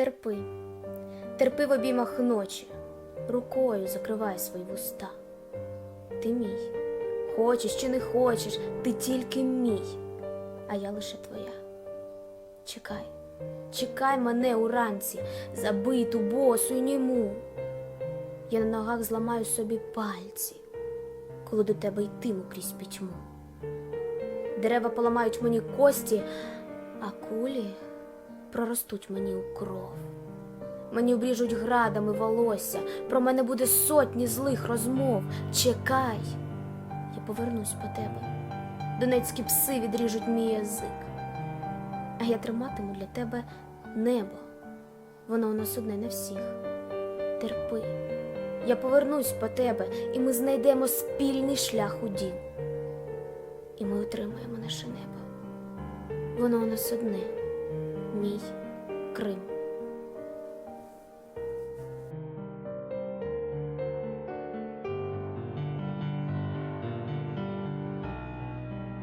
Терпи, терпи в обіймах ночі, рукою закривай свої вуста. Ти мій, хочеш чи не хочеш, ти тільки мій, а я лише твоя. Чекай, чекай мене уранці, забиту, босу й німу. Я на ногах зламаю собі пальці, коли до тебе йтиму крізь пітьму. Дерева поламають мені кості, а кулі проростуть мені у кров. Мені обріжуть градами волосся, про мене буде сотні злих розмов. Чекай, я повернусь по тебе. Донецькі пси відріжуть мій язик. А я триматиму для тебе небо. Воно у нас одне на всіх. Терпи. Я повернусь по тебе, і ми знайдемо спільний шлях у дім. І ми отримаємо наше небо. Воно у нас одне, мій Крим.